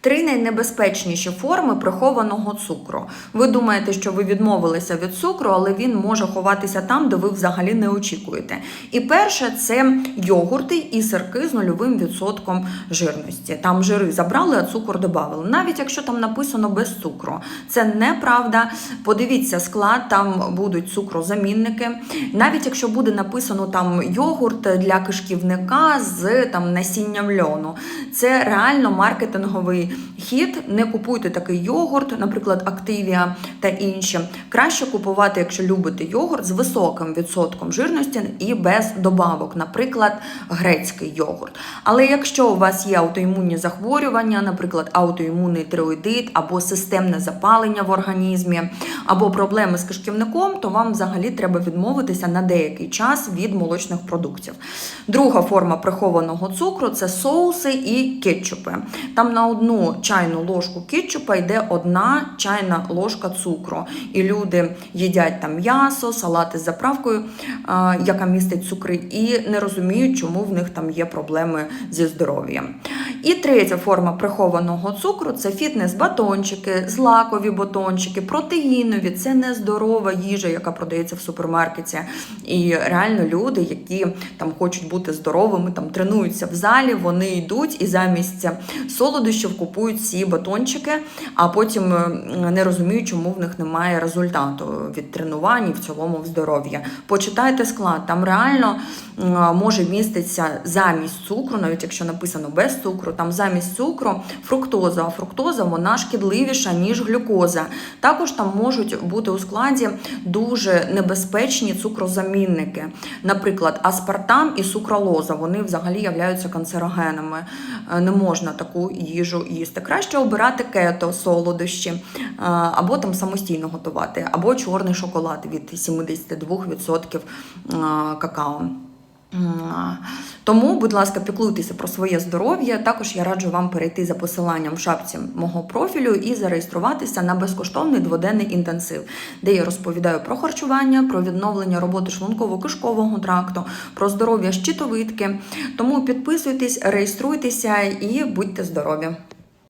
Три найнебезпечніші форми прихованого цукру. Ви думаєте, що ви відмовилися від цукру, але він може ховатися там, де ви взагалі не очікуєте. І перше це йогурти і сирки з нульовим відсотком жирності. Там жири забрали, а цукор додали. Навіть якщо там написано без цукру, це неправда. Подивіться склад, там будуть цукрозамінники. Навіть якщо буде написано там йогурт для кишківника з там насінням льону, це реально маркетинговий хід. Не купуйте такий йогурт, наприклад, Активія та інші. Краще купувати, якщо любите йогурт з високим відсотком жирності і без добавок, наприклад, грецький йогурт. Але якщо у вас є аутоімунні захворювання, наприклад, аутоімунний тироїдит або системне запалення в організмі, або проблеми з кишківником, то вам взагалі треба відмовитися на деякий час від молочних продуктів. Друга форма прихованого цукру це соуси і кетчупи. Там на одну чайну ложку кетчупа йде одна чайна ложка цукру. І люди їдять там м'ясо, салати з заправкою, яка містить цукри, і не розуміють, чому в них там є проблеми зі здоров'ям. І третя форма прихованого цукру це фітнес-батончики, злакові батончики, протеїнові. Це нездорова їжа, яка продається в супермаркеті. І реально люди, які там хочуть бути здоровими, там тренуються в залі, вони йдуть і замість солодощів купують ці батончики, а потім е, не розуміють, чому в них немає результату від тренувань і в цілому в здоров'я. Почитайте склад, там реально може міститися замість цукру, навіть якщо написано без цукру, там замість цукру фруктоза. А фруктоза вона шкідливіша, ніж глюкоза. Також там можуть бути у складі дуже небезпечні цукрозамінники, наприклад, аспартам і сукралоза. Вони взагалі являються канцерогенами. Е, Не можна таку їжу їсти. Краще обирати кето, солодощі, е, або там самостійно готувати, або чорний шоколад від 72% е, какао. Тому, будь ласка, піклуйтеся про своє здоров'я. Також я раджу вам перейти за посиланням в шапці мого профілю і зареєструватися на безкоштовний дводенний інтенсив, де я розповідаю про харчування, про відновлення роботи шлунково-кишкового тракту, про здоров'я щитовидки. Тому підписуйтесь, реєструйтеся і будьте здорові!